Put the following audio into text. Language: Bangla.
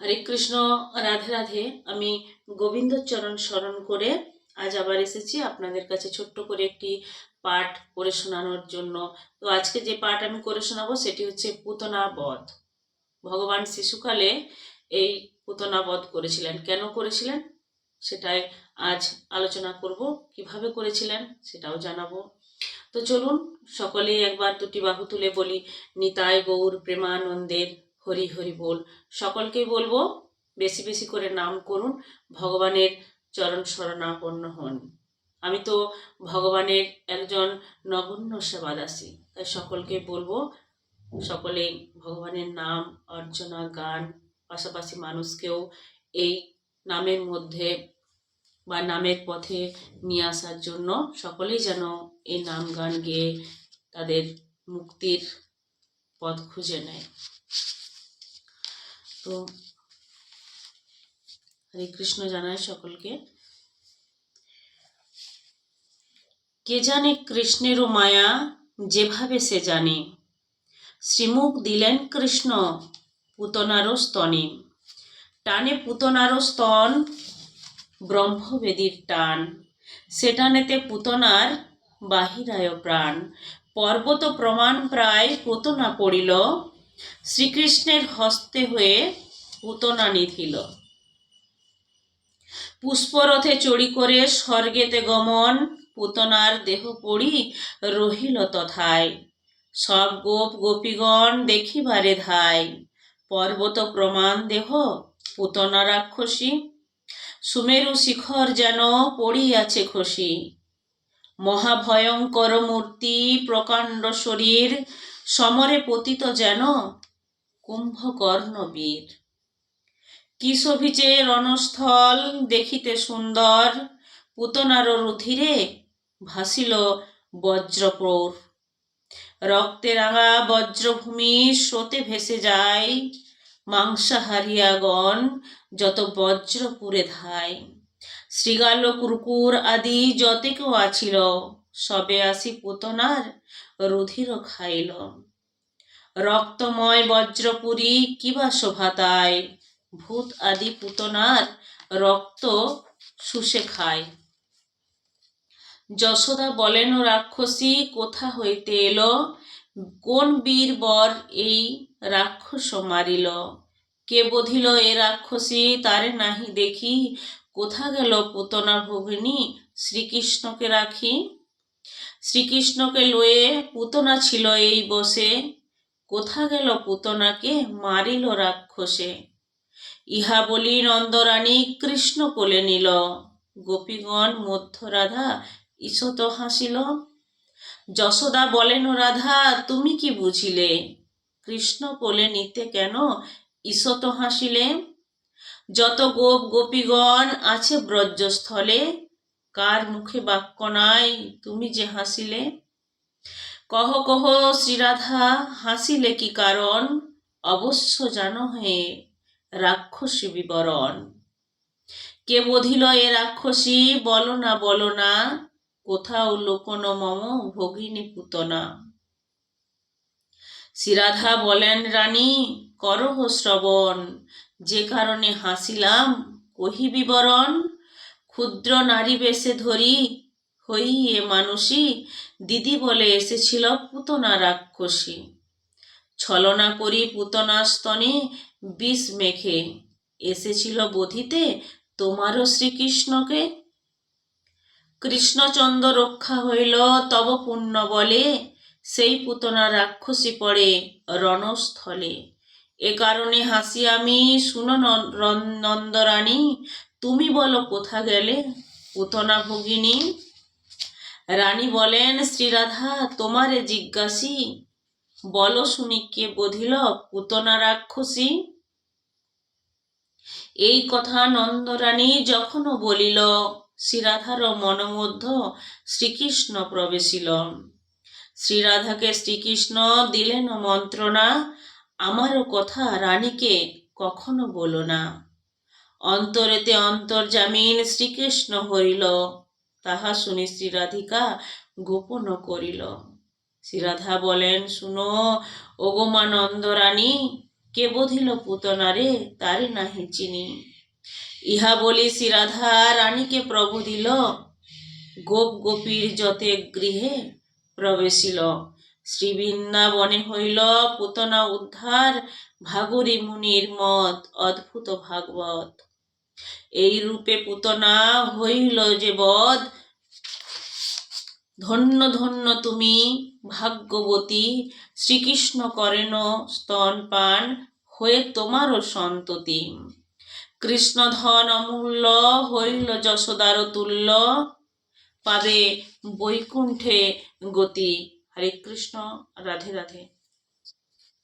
হরে কৃষ্ণ, রাধে রাধে। আমি গোবিন্দচরণ স্মরণ করে আজ আবার এসেছি আপনাদের কাছে ছোট্ট করে একটি পাঠ করে শোনানোর জন্য। তো আজকে যে পাঠ আমি করে শোনাবো সেটি হচ্ছে পুতনা বধ। ভগবান শিশুকালে এই পুতনা বধ করেছিলেন। কেন করেছিলেন? সেটাই আজ আলোচনা করব। কীভাবে করেছিলেন সেটাও জানাব। তো চলুন, সকলেই একবার দুটি বাহু তুলে বলি, নিতাই গৌর প্রেমানন্দের হরি হরি বল। সকলকেই বলব, বেশি বেশি করে নাম করুন, ভগবানের চরণ শরণাপন্ন হন। আমি তো ভগবানের একজন নগণ্য সেবাদাসী, তাই সকলকে বলব, সকলে ভগবানের নাম, অর্চনা, গান, পাশাপাশি মানুষকেও এই নামের মধ্যে বা নামের পথে নিয়ে আসার জন্য সকলেই যেন এই নাম গান গেয়ে তাদের মুক্তির পথ খুঁজে নেয়। তো হরে কৃষ্ণ জানায় সকলকে। কে জানে কৃষ্ণেরও মায়া যেভাবে সে জানে। শ্রীমুখ দিলেন কৃষ্ণ পুতনারও স্তনে। টানে পুতনারও স্তন ব্রহ্মবেদীর টান। সে টানেতে পুতনার বাহিরায় প্রাণ। পর্বত প্রমাণ প্রায় পুতনা পড়িল শ্রীকৃষ্ণের হস্তে হয়ে পুতনা নিধিল। পুষ্পরথে চড়ি করে স্বর্গেতে গমন, পুতনার দেহ পড়ি রহিল তথায়। সব গোপ গোপীগণ দেখিবারে ধায়। পর্বত প্রমাণ দেহ, পুতনা রাক্ষসী। সুমেরু শিখর যেন পড়িয়াছে খসি। মহাভয়ঙ্কর মূর্তি, প্রকাণ্ড শরীর সমরে পতিত যেন কুম্ভকর্ণ বীর কি শোভিছে রণস্থল দেখিতে সুন্দর, পুতনার রুধিরে ভাসিল বজ্রপ্রোর। রক্তে রাঙা বজ্রভূমি স্রোতে ভেসে যায়, মাংসাহারিয়াগণ যত বজ্রপুরে ধায়। শ্রীগাল কুরকুর আদি যতেকেও আছিল, সবে আসি পুতনার রুধির খাইল। রক্তময় বজ্রপুরী কিবা শোভাতায় ভূত আদি পুতনার রক্ত শুষে খায়। যশোদা বলেন, রাক্ষসী কোথা হইতে এলো? কোন বীর বর এই রাক্ষস মারিল? কে বধিল এ রাক্ষসী? তারে নাহি দেখি। কোথা গেল পুতনা ভগিনী? শ্রীকৃষ্ণকে রাখি? শ্রীকৃষ্ণকে লয়ে পুতনা ছিল এই বসে। কোথা গেল পুতনাকে? মারিল রাক্ষসে। ইহা বলি নন্দরানী কৃষ্ণ কোলে নিল। গোপীগণ মধ্যরাধা ঈশত হাসিল। যশোদা বলেন, রাধা, তুমি কি বুঝিলে? কৃষ্ণ কোলে নিতে কেন ঈশত হাসিলে যত গোপ গোপীগণ আছে ব্রজস্থলে কার মুখে বাক্য নাই? তুমি যে হাসিলে? কহ কহ, শ্রীরাধা, হাসিলে কি কারণ? অবশ্য জানো হে, রাক্ষসী বিবরণ। কে বধিল এ রাক্ষসী? বলো না বলো না। কোথাও লোকন মম ভগিনী পুতনা। শ্রীরাধা বলেন, রানী, করহ শ্রবণ। যে কারণে হাসিলাম, কহি বিবরণ? ক্ষুদ্র নারী বেশে ধরি, হই এ মানুষই দিদি বলে এসেছিল পুতনা রাক্ষসী। ছলনা করি পুতনা স্তনে বিষ মেখে, এসেছিল বধিতে তোমারও শ্রীকৃষ্ণকে। কৃষ্ণচন্দ্র রক্ষা হইল তব পুণ্য বলে, সেই পুতনা রাক্ষসী পড়ে রণস্থলে। এ কারণে হাসি আমি, শুনো নন্দরানী তুমি বলো কোথা গেলে? পুতনা ভগিনী। রানী বলেন শ্রীরাধা তোমারে জিজ্ঞাসী। বলো শুনি কে বধিল পুতনা রাক্ষসী? এই কথা নন্দরানী যখনও বলিল শ্রীরাধার মনোমধ্য শ্রীকৃষ্ণ প্রবেশিল। শ্রীরাধাকে শ্রীকৃষ্ণ দিলেন মন্ত্রণা। আমারও কথা রানীকে কখনো বলো না। অন্তরেতে অন্তর্জামিন শ্রীকৃষ্ণ হইল। তাহা শুনি শ্রীরাধিকা গোপন করিল। শ্রীরাধা বলেন, শুনো ওগোমানন্দ রানী কে বধিল পুতনারে, তারে নাহি চিনি। ইহা বলি শ্রীরাধা, রানীকে প্রভু দিল। গোপ গোপীর যতে গৃহে প্রবেশিল। শ্রী বৃন্দাবনে হইল পুতনা উদ্ধার। ভাগরী মুনির মত অদ্ভুত ভাগবত। এই রূপে পুতনা হইল যে বধ। ধন্য ধন্য তুমি ভাগ্যবতী, শ্রীকৃষ্ণ করেন স্তন পান হয়ে তোমারও সন্ততি। কৃষ্ণ ধন অমূল্য হইল যশোদার তুল্য। পাবে বৈকুণ্ঠে গতি। হরে কৃষ্ণ, রাধে রাধে।